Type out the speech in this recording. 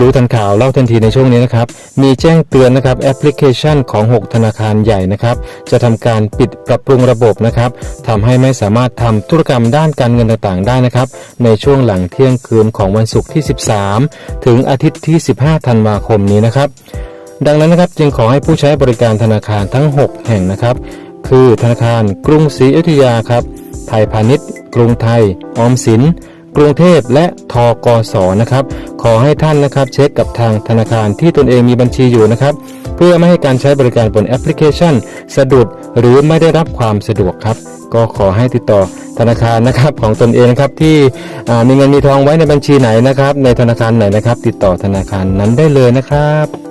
รู้ทันข่าวเล่าทันทีในช่วงนี้นะครับ มีแจ้งเตือนนะครับแอปพลิเคชันของ 6 ธนาคารใหญ่นะครับ จะทำการปิดปรับปรุงระบบนะครับทำให้ไม่สามารถทำธุรกรรมด้านการเงินต่างๆ ได้นะครับ ในช่วงหลังเที่ยงคืนของวันศุกร์ที่ 13 ถึงอาทิตย์ที่ 15 ธันวาคมนี้นะครับ ดังนั้นนะครับจึงขอให้ผู้ใช้บริการธนาคารทั้ง 6 แห่งนะครับ คือธนาคารกรุงศรีอยุธยาครับ ไทยพาณิชย์ กรุงไทย ออมสิน กรุงเทพและทกสนะครับ ขอให้ท่านนะครับเช็คกับทางธนาคารที่ตนเองมีบัญชีอยู่นะครับ เพื่อไม่ให้การใช้บริการบนแอปพลิเคชัน สะดุดหรือไม่ได้รับความสะดวกครับ ก็ขอให้ติดต่อธนาคารนะครับของตนเองนะครับที่มีเงินมีทองไว้ในบัญชีไหนนะครับ ในธนาคารไหนนะครับ ติดต่อธนาคารนั้นได้เลยนะครับ